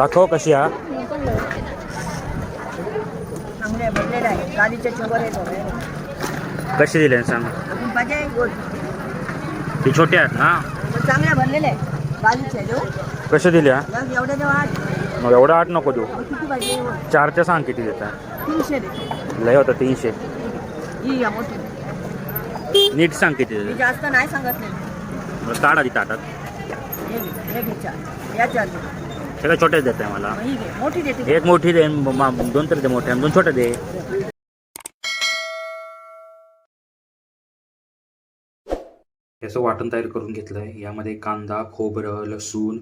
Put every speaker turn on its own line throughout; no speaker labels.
दाखव कशी हा. कशी दिले सांग. ती छोटी आहेत ना
चांगल्या भरलेले आहे गाडीचे देऊ
कशी दिल्या
एवढे देऊ आठ.
मग एवढं आठ नको देऊ.
पाहिजे
चारच्या सांग किती देता.
तीनशे दे.
लय होतं तीनशे.
ही
नीट सांग किती
जास्त नाही सांगितले
काढ आधी ताटात. सगळ्या छोटेच देत आहे मला
मग ही घे मोठी देते
एक मोठी दे म- दोन तरी दे मोठे आणि दोन छोटे दे. याचं वाटण तयार करून घेतलं आहे यामध्ये कांदा खोबरं लसूण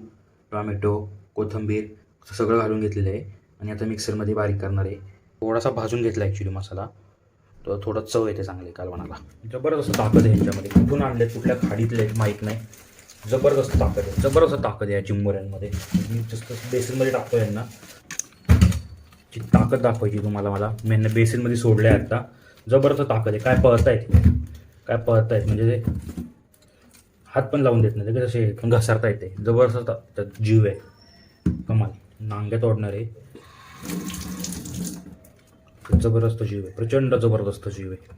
टोमॅटो कोथिंबीर असं सगळं घालून घेतलेलं आहे. आणि आता मिक्सरमध्ये बारीक करणार आहे. थोडासा भाजून घेतला ॲक्च्युली मसाला. तो थोडा चव येते चांगले कालवणाला जबरदस्त ताकद आहे यांच्यामध्ये. कुठून आणले कुठल्या खाडीतले माहीत नाही. जबरदस्त ताकद आहे. जबरदस्त ताकद आहे या चिंबोऱ्यांमध्ये मी जस्ट बेसिनमध्ये टाकतो यांना. जी ताकद दाखवायची तुम्हाला मला. मी यांना बेसिनमध्ये सोडलं आहे आता. जबरदस्त ताकद आहे. काय पळतायत? काय पळतायत? म्हणजे ते हात पण लावून देत नाही ते कसे पण घसरता येते जबरदस्त ता- त्यात जीव आहे. कमाल. नांग्यात ओढणार आहे. जबरदस्त जीव आहे. प्रचंड जबरदस्त जीव आहे.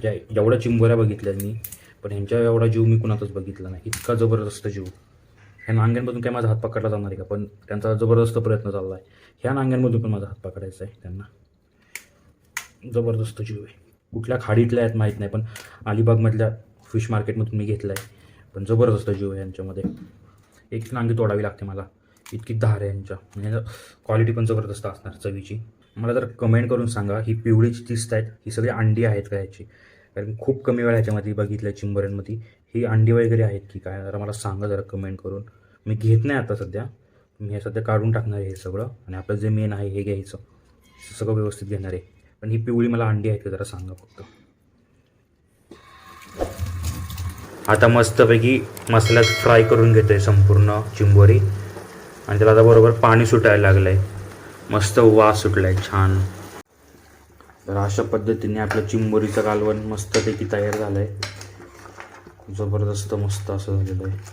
ज्या एवढ्या चिंबोऱ्या बघितल्या मी. पण ह्यांच्या एवढा जीव मी कुणातच बघितला नाही. इतका जबरदस्त जीव. ह्या नांग्यांमधून काय माझा हात पकडला जाणार आहे का? पण त्यांचा जबरदस्त प्रयत्न चालला आहे ह्या नांग्यांमधून पण माझा हात पकडायचा आहे त्यांना. जबरदस्त जीव आहे. कुठल्या खाडीतल्या आहेत माहीत नाही पण अलिबागमधल्या फिश मार्केटमधून मी घेतला आहे पण जबरदस्त जीव आहे यांच्यामध्ये एक नांगी तोडावी लागते मला. इतकी धार आहे यांच्या म्हणजे क्वालिटी पण जबरदस्त असणार चवीची. मला जर कमेंट करून सांगा ही पिवळीची दिसत आहेत ही सगळी अंडी आहेत का याची कारण खूप कमी वेळा ह्याच्यामध्ये बघितलं चिंबऱ्यांमध्ये. ही अंडी वगैरे आहेत की काय? जरा मला सांगा जरा कमेंट करून. मी घेत नाही आता सध्या. मी हे सध्या काढून टाकणार आहे हे सगळं आणि आपलं जे मेन आहे हे घ्यायचं. सगळं व्यवस्थित घेणार आहे. पण ही पिवळी मला अंडी आहेत का जरा सांगा फक्त. आता मस्तपैकी मसाल्यात फ्राय करून घेतो आहे संपूर्ण चिंबोरी. आणि त्याला आता बरोबर पाणी सुटायला लागलं आहे मस्त वास सुटला आहे छान. तर अशा पद्धतीने आपलं चिंबोरीचं कालवण मस्तपैकी तयार झालं आहे जबरदस्त मस्त असं झालेलं आहे.